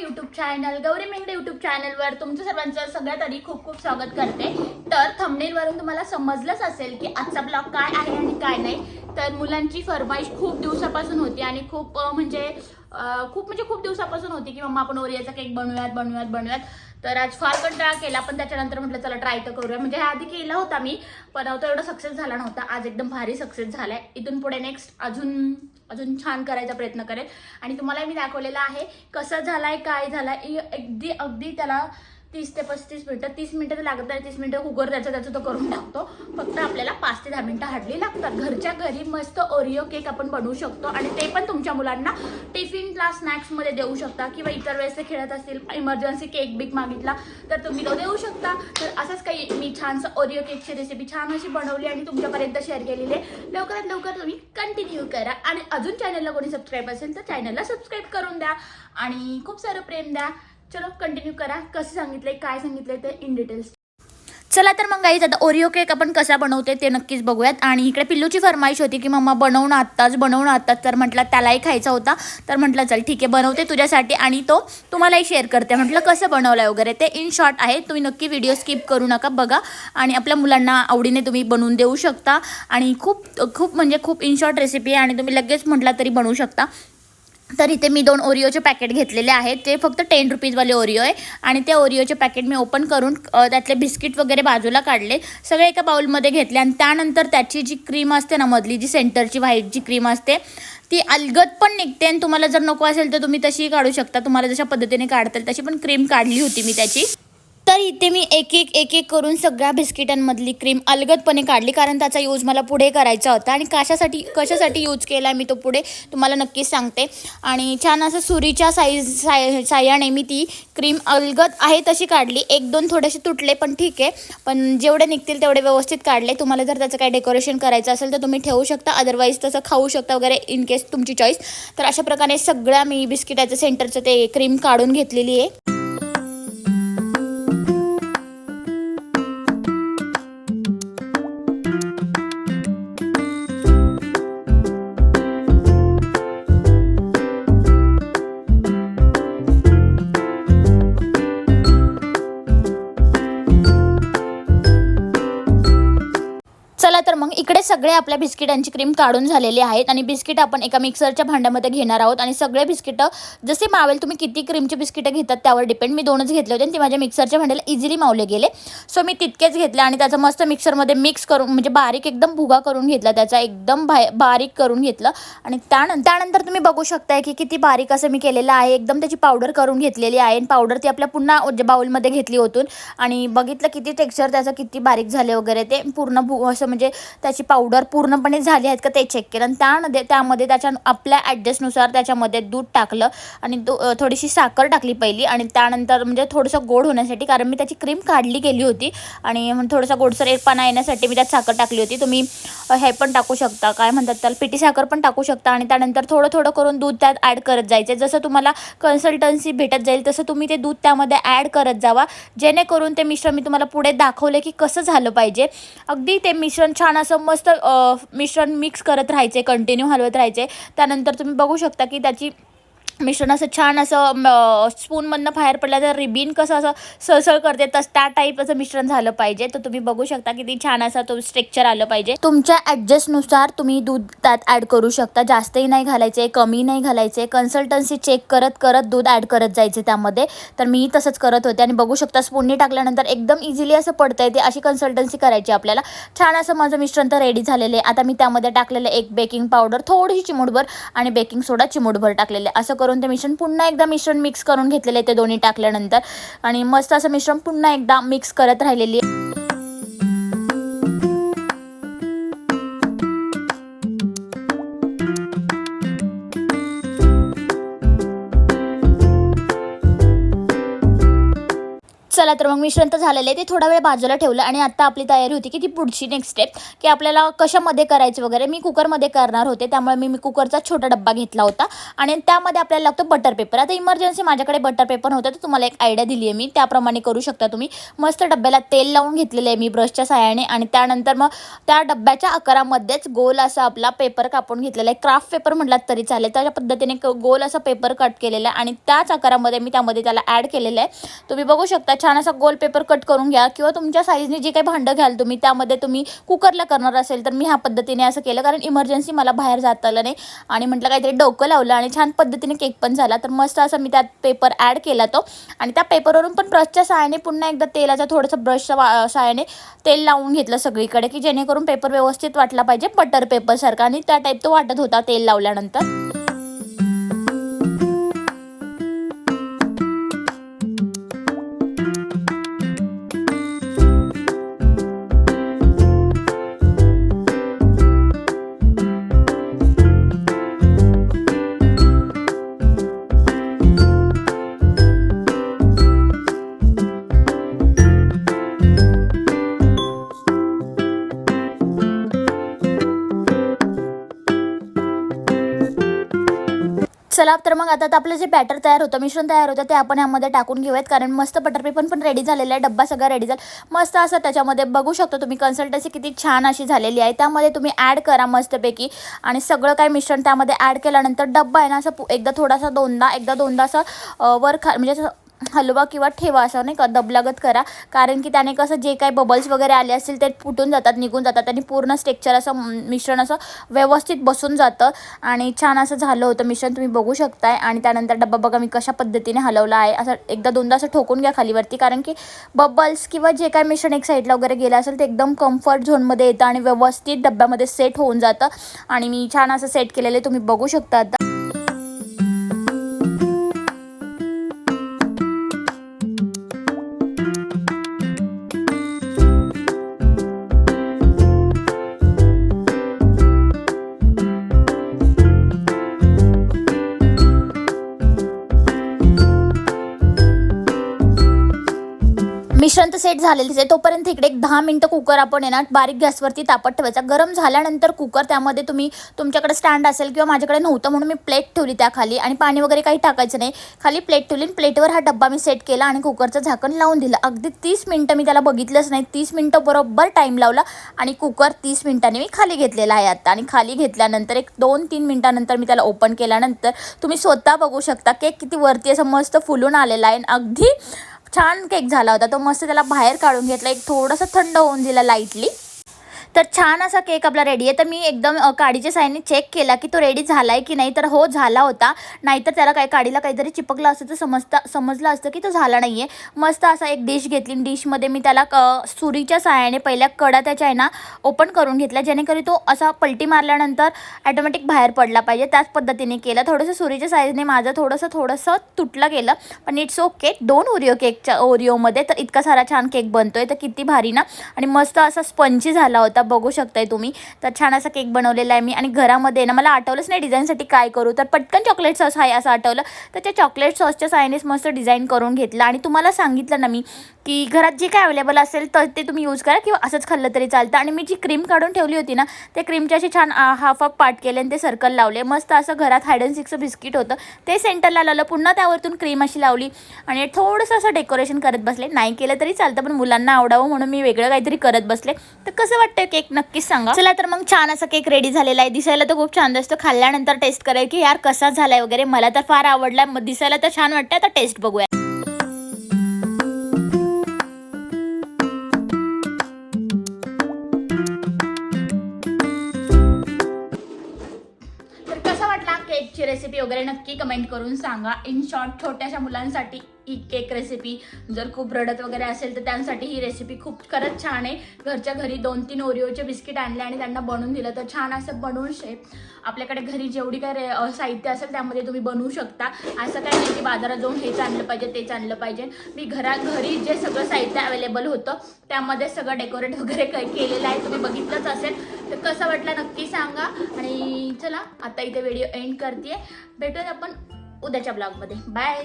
YouTube channel Gauri Mengade YouTube चॅनलवर तुमचं सर्वांचं सगळ्यात आधी खूप खूप स्वागत करते. तर थंबनेलवरून तुम्हाला समजलंच असेल की आजचा ब्लॉग काय आहे आणि काय नाही. तर मुलांची फरमाईश खूप दिवसापासून होती आणि खूप म्हणजे खूप म्हणजे खूप दिवसापासून होती की मम्मा आपण ओरियाचा केक बनवूयात बनवूयात बनवूयात. तर आज फार कंटाळा केला पण त्याच्यानंतर म्हटलं चला ट्राय तर करूया. म्हणजे ह्या आधी केला होता मी पण तो एवढा सक्सेस झाला नव्हता. आज एकदम भारी सक्सेस झालाय. इथून पुढे नेक्स्ट अजून अजून छान करायचा प्रयत्न करेल. आणि तुम्हाला मी दाखवलेला आहे कसं झालाय काय झालाय अगदी अगदी त्याला तीस ते पस्तीस मिनटं तीस मिनटं तर लागत नाही तीस मिनटं कुकर त्याचं त्याचं तो करून टाकतो. फक्त आपल्याला पाच ते दहा मिनटं हाडली लागतात. घरच्या घरी मस्त ओरिओ केक आपण बनवू शकतो आणि ते पण तुमच्या मुलांना टिफिनला स्नॅक्समध्ये देऊ शकता किंवा इतर वेळेस ते खेळत असतील इमर्जन्सी केक बिक मागितला तर तुम्ही तो देऊ शकता. तर असंच काही मी छानसं ओरिओ केकची रेसिपी छान अशी बनवली आणि तुमच्यापर्यंत शेअर केलेली आहे. लवकरात लवकर तुम्ही कंटिन्यू करा आणि अजून चॅनलला कोणी सबस्क्राईब असेल तर चॅनलला सबस्क्राईब करून द्या आणि खूप सारं प्रेम द्या. चलो कंटिन्यू करा. कसं सांगितलंय काय सांगितलंय ते इन डिटेल्स चला तर मग गाईज आता ओरिओ केक आपण कसा बनवते ते नक्कीच बघूयात. आणि इकडे पिल्लूची फरमाईश होती की मम्मा बनवून आत्ताच बनवून आत्ताच. तर म्हटलं त्यालाही खायचा होता. तर म्हटलं चल ठीक आहे बनवते तुझ्यासाठी. आणि तो तुम्हालाही शेअर करते. म्हटलं कसं बनवलं आहे वगैरे? ते इन शॉर्ट आहे तुम्ही नक्की व्हिडिओ स्किप करू नका बघा. आणि आपल्या मुलांना आवडीने तुम्ही बनवून देऊ शकता. आणि खूप खूप म्हणजे खूप इन शॉर्ट रेसिपी आहे. आणि तुम्ही लगेच म्हटला तरी बनवू शकता. तर इथे मी दोन ओरिओचे पॅकेट घेतलेले आहेत. ते फक्त टेन रुपीजवाले ओरिओ आहे. आणि ते ओरिओचे पॅकेट मी ओपन करून त्यातले बिस्किट वगैरे बाजूला काढले. सगळे एका बाउलमध्ये घेतले. आणि त्यानंतर त्याची जी क्रीम असते ना मधली जी सेंटरची व्हाईट जी क्रीम असते ती अलगद पण निघते. आणि तुम्हाला जर नको असेल तर तुम्ही तशीही काढू शकता. तुम्हाला जशा पद्धतीने काढता येईल तशी पण क्रीम काढली होती मी त्याची. तर इथे मी एक एक एक एक करून सगळ्या बिस्किटांमधली क्रीम अलगदपणे काढली. कारण त्याचा यूज मला पुढे करायचा होता. आणि कशासाठी कशासाठी यूज केला मी तो पुढे तुम्हाला नक्कीच सांगते. आणि छान असं सुरीच्या साईज साय साह्याने मी ती क्रीम अलगद आहे तशी काढली. एक दोन थोडेसे तुटले पण ठीक आहे. पण जेवढे निघतील तेवढे व्यवस्थित काढले. तुम्हाला जर त्याचं काही डेकोरेशन करायचं असेल तर तुम्ही ठेवू शकता. अदरवाईज तसं खाऊ शकता वगैरे इन केस तुमची चॉईस तर अशा प्रकारे सगळ्या मी बिस्किटाचं सेंटरचं ते क्रीम काढून घेतलेली आहे. सगळे आपल्या बिस्किटांची क्रीम काढून झालेली आहेत आणि बिस्किट आपण एका मिक्सरच्या भांड्यामध्ये घेणार आहोत. आणि सगळे बिस्किटं जसे मावेल तुम्ही किती क्रीमचे बिस्किटं घेतात त्यावर डिपेंड मी दोनच घेतले होते आणि ते माझ्या मिक्सरच्या भांड्याला इझिली मावले गेले. सो मी तितकेच घेतले आणि त्याचं मस्त मिक्सरमध्ये मिक्स करून म्हणजे बारीक एकदम भुगा करून घेतला त्याचा एकदम बाय बारीक करून घेतलं. आणि त्यानंतर त्यानंतर तुम्ही बघू शकताय की किती बारीक असं मी केलेलं आहे. एकदम त्याची पावडर करून घेतलेली आहे. आणि पावडर ती आपल्या पुन्हा बाउलमध्ये घेतली होतून आणि बघितलं किती टेक्स्चर त्याचं किती बारीक झाले वगैरे ते पूर्ण भू असं म्हणजे त्याची पावडर पूर्णपणे झाली आहेत का ते चेक केलं. आणि त्यामध्ये त्यामध्ये त्याच्या आपल्या ॲडजस्टनुसार त्याच्यामध्ये दूध टाकलं आणि दो थोडीशी साखर टाकली पहिली आणि त्यानंतर म्हणजे थोडंसं गोड होण्यासाठी कारण मी त्याची क्रीम काढली गेली होती आणि मग थोडासा गोडसर एकपणा येण्यासाठी मी त्यात साखर टाकली होती. तुम्ही हे पण टाकू शकता. काय म्हणतात त्याला? पिठी साखर पण टाकू शकता आणि त्यानंतर थोडं थोडं करून दूध त्यात ॲड करत जायचं. जसं तुम्हाला कन्सल्टन्सी भेटत जाईल तसं तुम्ही ते दूध त्यामध्ये ॲड करत जावा. जेणेकरून ते मिश्रण मी तुम्हाला पुढे दाखवले की कसं झालं पाहिजे. अगदी ते मिश्रण छान असं मस्त मिश्रण मिक्स करत राहायचे कंटिन्यू हलवत राहायचे. त्यानंतर तुम्ही बघू शकता की त्याची मिश्रण असं छान असं स्पूनमधनं बाहेर पडलं तर रिबीन कसं असं सळसळ करते तसं त्या टाईप असं मिश्रण झालं पाहिजे. तर तुम्ही बघू शकता किती छान असं तो स्ट्रक्चर आलं पाहिजे. तुमच्या ॲडजस्टनुसार तुम्ही दूध त्यात ॲड करू शकता. जास्तही नाही घालायचे कमी नाही घालायचे. कन्सल्टन्सी चेक करत करत दूध ॲड करत जायचे त्यामध्ये. तर मी तसंच करत होते. आणि बघू शकता स्पूननी टाकल्यानंतर एकदम इझिली असं पडतं आहे ते अशी कन्सल्टन्सी करायची आपल्याला. छान असं माझं मिश्रण तर रेडी झालेलं आहे. आता मी त्यामध्ये टाकलेलं एक बेकिंग पावडर थोडीशी चिमूटभर आणि बेकिंग सोडा चिमूटभर टाकलेले असं करून ते मिश्रण पुन्हा एकदा मिश्रण मिक्स करून घेतलेलं आहे ते दोन्ही टाकल्यानंतर. आणि मस्त असं मिश्रण पुन्हा एकदा मिक्स करत राहिलेली आहे. चला तर मग मिश्रण तर झालेलं आहे. ते थोडा वेळ बाजूला ठेवलं आणि आता आपली तयारी होती की ती पुढची नेक्स्ट स्टेप की आपल्याला कशामध्ये करायचं वगैरे. मी कुकरमध्ये करणार होते त्यामुळे मी मी कुकरचा छोटा डब्बा घेतला होता. आणि त्यामध्ये आपल्याला लागतो बटर पेपर आता इमर्जन्सी माझ्याकडे बटर पेपर होतं तर तुम्हाला एक आयडिया दिली आहे मी. त्याप्रमाणे करू शकता तुम्ही. मस्त डब्याला तेल लावून घेतलेलं आहे मी ब्रशच्या साह्याने. आणि त्यानंतर मग त्या डब्याच्या आकारामध्येच गोल असा आपला पेपर कापून घेतलेला आहे. क्राफ्ट पेपर म्हटलात तरी चालेल. त्याच्या पद्धतीने क- गोल असा पेपर कट केलेला आहे. आणि त्याच आकारामध्ये मी त्यामध्ये त्याला ॲड केलेलं आहे. तुम्ही बघू शकता छान असा गोल पेपर कट करून घ्या किंवा तुमच्या साईजने जे काही भांडं घ्याल तुम्ही त्यामध्ये तुम्ही कुकरला करणार असेल तर मी ह्या पद्धतीने असं केलं. कारण इमर्जन्सी मला बाहेर जाता आलं नाही. आणि म्हटलं काहीतरी डोकं लावलं आणि छान पद्धतीने केक पण झाला. तर मस्त असं मी त्यात पेपर ॲड केला तो. आणि त्या पेपरवरून पण ब्रशच्या सहाय्याने पुन्हा एकदा तेलाचा थोडंसं ब्रशच्या वा सहाय्याने तेल लावून घेतलं सगळीकडे की जेणेकरून पेपर व्यवस्थित वाटला पाहिजे बटर पेपरसारखा आणि त्या टाईप तो वाटत होता तेल लावल्यानंतर. चला तर मग आता आपलं जे बॅटर तयार होतं मिश्रण तयार होतं ते आपण यामध्ये टाकून घेऊयात. कारण मस्त बटरपेपर पण रेडी झालेला आहे डब्बा सगळा रेडी झाला. मस्त असं त्याच्यामध्ये बघू शकतो तुम्ही कन्सल्टन्सी किती छान अशी झालेली आहे. त्यामध्ये तुम्ही ॲड करा मस्तपैकी. आणि सगळं काही मिश्रण त्यामध्ये ॲड केल्यानंतर डब्बा आहे ना असं एकदा थोडासा दोनदा एकदा दोनदा असं वर खा म्हणजे असं हलवा किंवा ठेवा असं नाही का दबलागत करा. कारण की त्याने कसं जे काही बबल्स वगैरे आले असतील ते फुटून जातात निघून जातात आणि पूर्ण स्ट्रेक्चर असं मिश्रण असं व्यवस्थित बसून जातं. आणि छान असं झालं होतं मिश्रण तुम्ही बघू शकताय. आणि त्यानंतर डब्बा बघा मी कशा पद्धतीने हलवला आहे. असं एकदा दोनदा असं ठोकून घ्या खालीवरती. कारण की बबल्स किंवा जे काय मिश्रण एक साईडला वगैरे गेलं असेल ते एकदम कम्फर्ट झोनमध्ये येतं आणि व्यवस्थित डब्यामध्ये सेट होऊन जातं. आणि मी छान असं सेट केलेलं आहे तुम्ही बघू शकता आता. मिश्रण तर सेट झालेलीच आहे. तोपर्यंत इकडे एक दहा मिनटं कुकर आपण आहे ना बारीक गॅसवरती तापत ठेवायचा. गरम झाल्यानंतर कुकर त्यामध्ये तुम्ही तुमच्याकडे स्टँड असेल किंवा माझ्याकडे नव्हतं म्हणून मी प्लेट ठेवली त्या खाली आणि पाणी वगैरे काही टाकायचं नाही. खाली प्लेट ठेवली आणि प्लेटवर हा डब्बा मी सेट केला आणि कुकरचं झाकण लावून दिलं. अगदी तीस मिनटं मी त्याला बघितलंच नाही. तीस मिनटं बरोबर टाईम लावला आणि कुकर तीस मिनटांनी मी खाली घेतलेला आहे आता. आणि खाली घेतल्यानंतर एक दोन तीन मिनटानंतर मी त्याला ओपन केल्यानंतर तुम्ही स्वतः बघू शकता. केक किती वरती असं मस्त फुलून आलेला आहे. आणि अगदी छान केक झाला होता. तो मस्त त्याला बाहेर काढून घेतला. एक थोडंसं थंड होऊन दिला लाईटली तर छान असा केक आपला रेडी आहे. तर मी एकदम काडीच्या साईने चेक केला की तो रेडी झाला आहे की नाही. तर हो झाला होता. नाहीतर त्याला काय काडीला काहीतरी चिपकलं असतं तर समजता समजलं असतं की तो झाला नाही आहे मस्त असा एक डिश घेतली. डिशमध्ये मी त्याला क सुरीच्या साहाय्याने पहिल्या कडा त्याच्या आहे ना ओपन करून घेतला जेणेकरून तो असा पलटी मारल्यानंतर ॲटोमॅटिक बाहेर पडला पाहिजे. त्याच पद्धतीने केलं. थोडंसं सुरीच्या साईजने माझं थोडंसं थोडंसं तुटलं गेलं. पण इट्स ओके दोन ओरिओ केकच्या ओरिओमध्ये तर इतका सारा छान केक बनतोय. तर किती भारी ना. आणि मस्त असा स्पंची झाला होता. बघू शकताय तुम्ही. तर छान असा केक बनवलेला आहे मी. आणि घरामध्ये ना मला आठवलंच नाही डिझाईनसाठी काय करू. तर पटकन चॉकलेट सॉस आहे असं आठवलं. तर त्या चॉकलेट सॉसच्या सायनेस मस्त डिझाईन करून घेतलं. आणि तुम्हाला सांगितलं ना मी की घरात जे काय अवेलेबल असेल तर ते तुम्ही यूज करा किंवा असंच खाल्लं तरी चालतं. आणि मी जी क्रीम काढून ठेवली होती ना त्या क्रीमच्या अशी छान हाफ हाफ पार्ट केले आणि ते सर्कल लावले. मस्त असं घरात हायड अँड सिक्सचं बिस्किट होतं. ते सेंटरला लावलं. पुन्हा त्यावरतून क्रीम अशी लावली. आणि थोडंसं असं डेकोरेशन करत बसले. नाही केलं तरी चालतं पण मुलांना आवडावं म्हणून मी वेगळं काहीतरी करत बसले. तर कसं वाटतं केक नक्कीच सांगा. चला तर मग छान असा केक रेडी झालेला आहे. दिसायला तर खूप छान दिसतो. खाल्ल्यानंतर टेस्ट कराय की यार कसा झालाय वगैरे. मला तर फार आवडला. मग दिसायला तर छान वाटतं आता टेस्ट बघूया. तर केकची रेसिपी वगैरे नक्की कमेंट करून सांगा. इन शॉर्ट छोट्याशा मुलांसाठी ही केक रेसिपी जर खूप रडत वगैरे असेल तर त्यांसाठी ही रेसिपी खूप खरंच छान आहे. घरच्या घरी दोन तीन ओरिओचे बिस्किट आणले आणि त्यांना बनवून दिलं. तर छान असं बनवून शेप आपल्याकडे घरी जेवढी काय रे- साहित्य असेल त्यामध्ये तुम्ही बनवू शकता. असं काही नाही की बाजारात जाऊन हेच आणलं पाहिजे तेच आणलं पाहिजे. मी घरा घरी जे सगळं साहित्य अवेलेबल होतं त्यामध्ये सगळं डेकोरेट वगैरे काही केलेलं आहे. तुम्ही बघितलंच असेल. तर कसं वाटलं नक्की सांगा. आणि चला आता इथे व्हिडिओ एंड करते भेटूया आपण उद्याच्या ब्लॉगमध्ये बाय